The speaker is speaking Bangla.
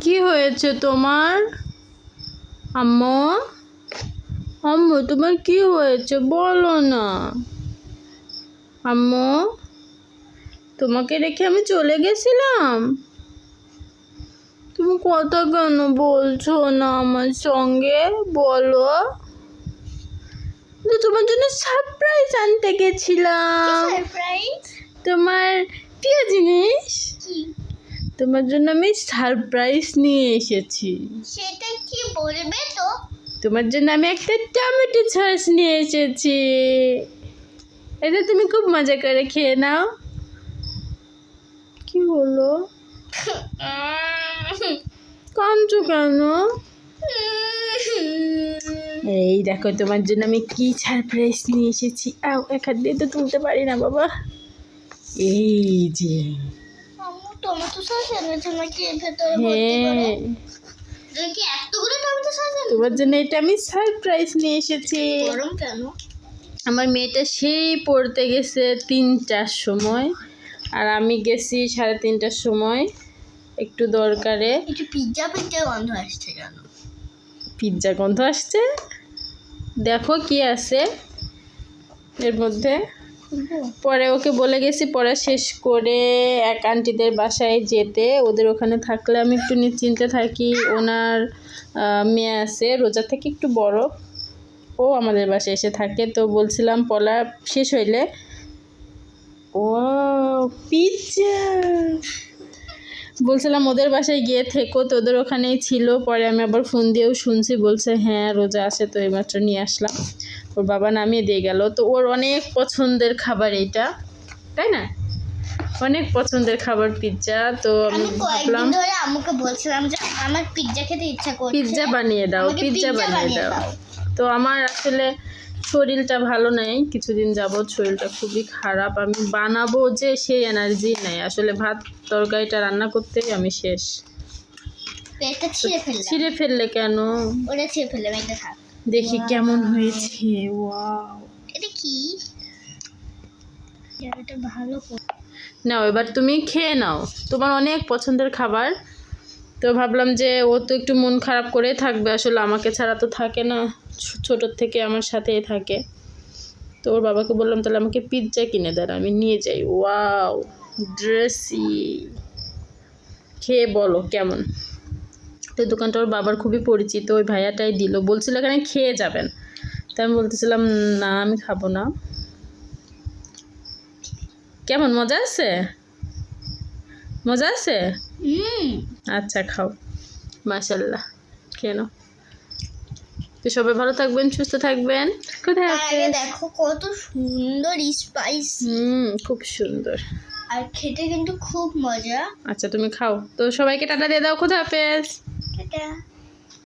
কি হয়েছে তোমার? আম্মু? আম্মু তোমার কি হয়েছে? বলো না। আম্মু তোমাকে রেখে আমি চলে গেছিলাম? তুমি কথা কেন বলছো না আমার সঙ্গে? বলো। তোমার জন্য সারপ্রাইজ আনতে গেছিলাম। তোমার প্রিয় জিনিস? কি? তোমার জন্য আমি সারপ্রাইজ নিয়ে এসেছি। সেটা কি বলবে তো? তোমার জন্য আমি একটা টমেটো সস নিয়ে এসেছি। এটা তুমি খুব মজা করে খেয়ে নাও। কি হলো কাঁদছো কেন? এই দেখো তোমার জন্য আমি কি সারপ্রাইজ নিয়ে এসেছি। আও হাত দিয়ে তো তুলতে পারি না বাবা। এই যে। টমেটো সস এনেছে নাকি ভেতরে ভর্তি করে। হ্যাঁ দেখি এতগুলো টমেটো সস তোমার জন্য এটা আমি সারপ্রাইজ নিয়ে এসেছি। গরম কেন? আমার মেয়েটা সেই পড়তে গেছে তিনটার সময় আর আমি গেছি সাড়ে তিনটার সময় একটু দরকারে। একটু পিজ্জা পিজ্জা গন্ধ আসছে কেন? পিৎজা গন্ধ আসছে? দেখো কি আছে এর মধ্যে। পরে ওকে বলে গেছি পড়া শেষ করে এক আন্টিদের বাসায় যেতে। ওদের ওখানে থাকলে আমি একটু নিশ্চিন্তে থাকি। ওনার মেয়ে আছে, রোজা থেকে একটু বড়। ও আমাদের বাসায় এসে থাকে। তো বলছিলাম পড়া শেষ হইলে? ও পিৎজা বলছিলাম ওদের বাসায় গিয়ে থেকো তো ওদের ওখানেই ছিল পরে আমি আবার ফোন দিয়েও শুনছি বলছে হ্যাঁ রোজা আছে তো এইমাত্র নিয়ে আসলাম। ওর বাবা নামিয়ে দিয়ে গেল। তো ওর অনেক পছন্দের খাবার এইটা তাই না? অনেক পছন্দের খাবার পিৎজা তো আমি ভাবলাম আম্মুকে বলছিলাম যে আমার পিজ্জা খেতে ইচ্ছা করছে পিৎজা বানিয়ে দাও আমাকে পিৎজা বানিয়ে দাও। তো আমার আসলে শরীরটা ভালো নেই কিছুদিন যাবৎ শরীরটা খুবই খারাপ। আমি বানাবো যে সেই এনার্জি নেই। আসলে ভাত তরকারিটা রান্না করতেই আমি শেষ। ছিঁড়ে ফেললে কেন? ওটা ছিঁড়ে ফেললাম দেখি কেমন হয়েছে। ওয়াও। এটা কি? ভালো নাও এবার তুমি খেয়ে নাও। তোমার অনেক পছন্দের খাবার। তো ভাবলাম যে ও তো একটু মন খারাপ করে থাকবে, আসলে আমাকে ছাড়া তো থাকে না ছোটোর থেকে আমার সাথেই থাকে। তো ওর বাবাকে বললাম, তাহলে আমাকে পিৎজা কিনে দেন আমি নিয়ে যাই। Wow, dressy. খেয়ে বলো, কেমন? তো দোকানটা ওর বাবার খুবই পরিচিত, ওই ভাইয়াটাই দিল। বলছিল এখানে খেয়ে যাবেন? তাই আমি বলতেছিলাম, না, আমি খাব না। কেমন, মজা আছে? মজা আছে? হুম। আচ্ছা খাও। মাশাল্লাহ কেন তো সবাই ভালো থাকবেন সুস্থ থাকবেন। কোথায় আগে আছেন দেখো কত সুন্দর স্পাইস হুম খুব সুন্দর। আর খেতে কিন্তু খুব মজা। আচ্ছা তুমি খাও। তো সবাইকে টাটা দিয়ে দাও কোথায় হাফেজ। টাটা।